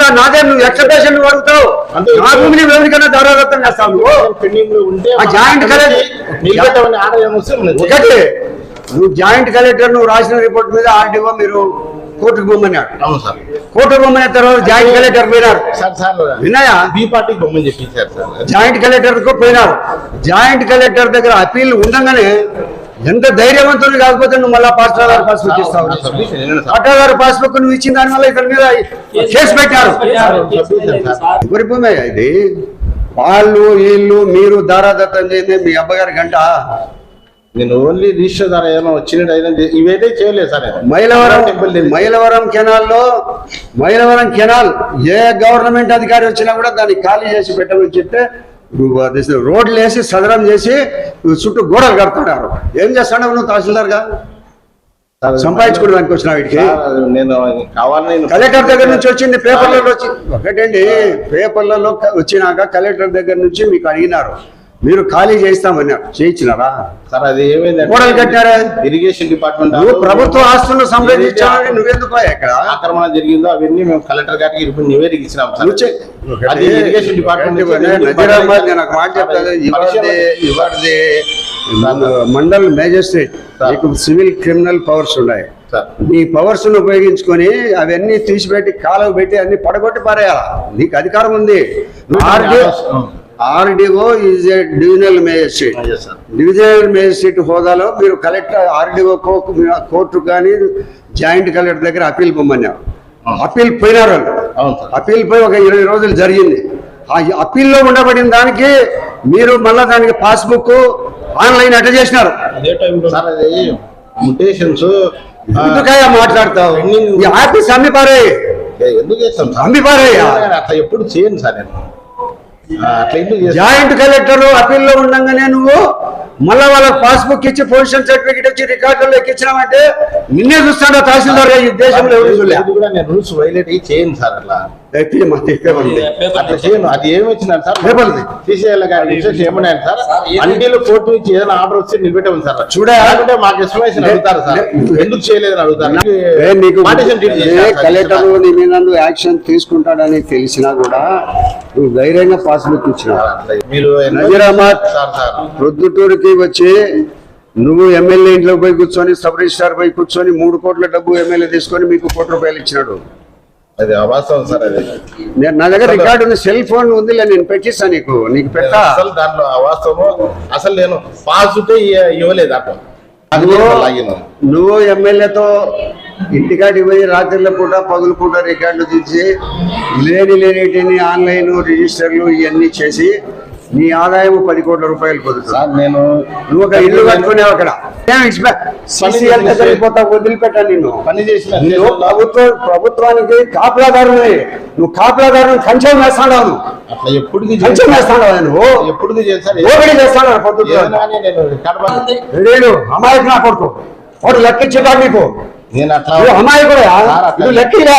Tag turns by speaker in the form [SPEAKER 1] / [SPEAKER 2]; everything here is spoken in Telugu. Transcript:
[SPEAKER 1] కథ నాదే నువ్వు ఎక్స్పెక్టేషన్ నువ్వు అడుగుతావు? నా భూమిని ఎవరికైనా దారాదత్తం చేస్తావు ఆ జాయింట్ కలెక్టర్. ఒకటి నువ్వు జాయింట్ కలెక్టర్ నువ్వు రాసిన రిపోర్ట్ మీద ఆర్డీఓ మీరు కోర్టుకు పొమ్మన్నాడు
[SPEAKER 2] అవును సార్.
[SPEAKER 1] కోర్టుకు పొమ్మన్న తర్వాత జాయింట్ కలెక్టర్ పోయినారు. విన్నాయా?
[SPEAKER 2] బి పార్టీకి బొమ్మని సార్.
[SPEAKER 1] జాయింట్ కలెక్టర్కు పోయినారు. జాయింట్ కలెక్టర్ దగ్గర అప్పీల్ ఉండగానే ఎంత ధైర్యవంతుడు కాకపోతే నువ్వు మళ్ళా పాస్టర్ పాస్బుక్ ఇస్తావు. పాస్టర్ గారు పాస్బుక్ నువ్వు ఇచ్చిన దాని వల్ల ఇతని మీద కేసు పెట్టారు ఎవరి భూమి ఇది వాళ్ళు వీళ్ళు మీరు దారాదత్తం చేయండి మీ అబ్బగారి గంట
[SPEAKER 2] నేను ఓన్లీ రిజిస్టర్ ద్వారా ఏమైనా వచ్చినట్టు అయినా ఇవైతే చేయలేదు సార్.
[SPEAKER 1] మైలవరం. మైలవరం కెనాల్లో మైలవరం కెనాల్ ఏ గవర్నమెంట్ అధికారి వచ్చినా కూడా దాన్ని ఖాళీ చేసి పెట్టమని చెప్తే రోడ్లు వేసి సదరం చేసి చుట్టూ గోడలు కడుతున్నారు ఏం చేస్తాడు నువ్వు తహసీల్దార్గా? సంపాదించుకోవడానికి వచ్చిన వీటికి
[SPEAKER 2] నేను కావాలని
[SPEAKER 1] కలెక్టర్ దగ్గర నుంచి వచ్చింది పేపర్లలో వచ్చి ఒకటండి పేపర్లలో వచ్చినాక కలెక్టర్ దగ్గర నుంచి మీకు అడిగినారు. మీరు ఖాళీ చేస్తామన్నారు చేయించినారా?
[SPEAKER 2] సార్ అది ఏమైందంటే
[SPEAKER 1] గోడలు కట్టారా?
[SPEAKER 2] ఇరిగేషన్ డిపార్ట్మెంట్
[SPEAKER 1] నువ్వు ప్రభుత్వ ఆస్తులను సంరక్షించాలని నువ్వెందుకు ఇక్కడ?
[SPEAKER 2] ఆక్రమణ జరిగిందో అవన్నీ మేము కలెక్టర్ గారికి ఇప్పుడు నివేదిక ఇచ్చినాం సార్. అది ఇరిగేషన్ డిపార్ట్మెంట్
[SPEAKER 1] నేను మాట చెప్తాను మండల్ మేజిస్ట్రేట్ నీకు సివిల్ క్రిమినల్ పవర్స్ ఉన్నాయి. నీ పవర్స్ను ఉపయోగించుకొని అవన్నీ తీసిపెట్టి కాలువ పెట్టి అన్ని పడగొట్టి పారేయాలా? నీకు అధికారం ఉంది. RDO is a divisional magistrate.
[SPEAKER 2] Yes, sir.
[SPEAKER 1] Divisional magistrate హోదాలో మీరు కలెక్టర్ ఆర్డీఓ కోర్టు కానీ జాయింట్ కలెక్టర్ దగ్గర అప్పీల్ పొమ్మన్నారు. అప్పీల్ పోయినారు వాళ్ళు.
[SPEAKER 2] అవును సార్
[SPEAKER 1] అప్పీల్ పోయి ఒక ఇరవై రోజులు జరిగింది. ఆ అప్పీల్లో ఉండబడిన దానికి మీరు మళ్ళా దానికి పాస్బుక్ ఆన్లైన్ అట్ట చేసినారు. ఎందుకయ్యా మాట్లాడతావు? ఈ ఆఫీస్ అమ్మి పారే
[SPEAKER 2] ఎందుకు చేస్తాం
[SPEAKER 1] అమ్మి
[SPEAKER 2] ఎప్పుడు చేయను సార్ నేను.
[SPEAKER 1] జాయింట్ కలెక్టర్ అప్పీల్లో ఉండగానే నువ్వు మళ్ళా వాళ్ళకి పాస్బుక్ ఇచ్చి పొజిషన్ సర్టిఫికేట్ ఇచ్చి రికార్డులో ఎక్కించినామంటే నిన్నే చూస్తాడు తహసీల్దార్ ఈ దేశంలో ఎవరు
[SPEAKER 2] రూల్స్ వైలేట్ చేయను సార్ అట్లా.
[SPEAKER 1] ఎత్తి మా తిప్పేమంది.
[SPEAKER 2] అట్లా చేయను అది ఏమి వచ్చింది సార్
[SPEAKER 1] పేపర్ది.
[SPEAKER 2] తీసేయాలి ఇన్స్ట్రక్షన్ ఏమన్నాను సార్. అంటీలో కోర్టు నుంచి ఏదైనా ఆర్డర్ వస్తే నిలబెట్టమని సార్.
[SPEAKER 1] చూడే.
[SPEAKER 2] లేకుంటే మాకు ఎక్స్ప్లెనేషన్ అడుగుతారు సార్. ఎందుకు చేయలేదని అడుగుతారు.
[SPEAKER 1] కలెక్టర్ నీ మీద యాక్షన్ తీసుకుంటాడని తెలిసినా కూడా నువ్వు ధైర్యంగా పాస్బుక్ ఇచ్చినావు.
[SPEAKER 2] అట్లా మీరు
[SPEAKER 1] నజీరాబాద్
[SPEAKER 2] సార్ సార్.
[SPEAKER 1] ప్రొద్దుటూరుకి వచ్చి నువ్వు ఎమ్మెల్యే ఇంట్లో పోయి కూర్చొని సబ్ రిజిస్టార్ పోయి కూర్చొని మూడు కోట్ల డబ్బు ఎమ్మెల్యే తీసుకొని మీకు కోటి రూపాయలు ఇచ్చినాడు.
[SPEAKER 2] అది అవాస్తవం సార్ అది.
[SPEAKER 1] నేను నా దగ్గర రికార్డు ఉంది సెల్ ఫోన్ ఉందిలే నేను పెట్టిస్తా నీకు. నీకు పెట్టా
[SPEAKER 2] అసలు దాంట్లో అవాస్తవం అసలు నేను ఇ- ఇవ్వలేదు అట్లా.
[SPEAKER 1] నువ్వు ఎమ్మెల్యేతో ఇంటికాడికి పోయి రాత్రిళ్ళ పూట పగులు పూట రికార్డులు తీసి లేని లేనిటిని ఆన్లైన్ రిజిస్టర్లు ఇవన్నీ చేసి నీ ఆదాయం పది కోట్ల రూపాయలు పొందుతుంది.
[SPEAKER 2] సార్ నేను
[SPEAKER 1] నువ్వు ఒక ఇల్లు కట్టుకునేవు అక్కడ. నిన్ను.
[SPEAKER 2] పని చేసిన
[SPEAKER 1] నువ్వు ప్రభుత్వ ప్రభుత్వానికి కాపలాదారుని నువ్వు కాపలాదారుని కంచెం వేస్తాడావు నువ్వు.
[SPEAKER 2] అట్లా
[SPEAKER 1] కంచెం వేస్తాడావు నువ్వు
[SPEAKER 2] పని-
[SPEAKER 1] నేను అమాయకు నా కొడుకు. వాడు నీకు.
[SPEAKER 2] నేను అట్లా
[SPEAKER 1] నువ్వు అమాయకుడే లెక్కిలే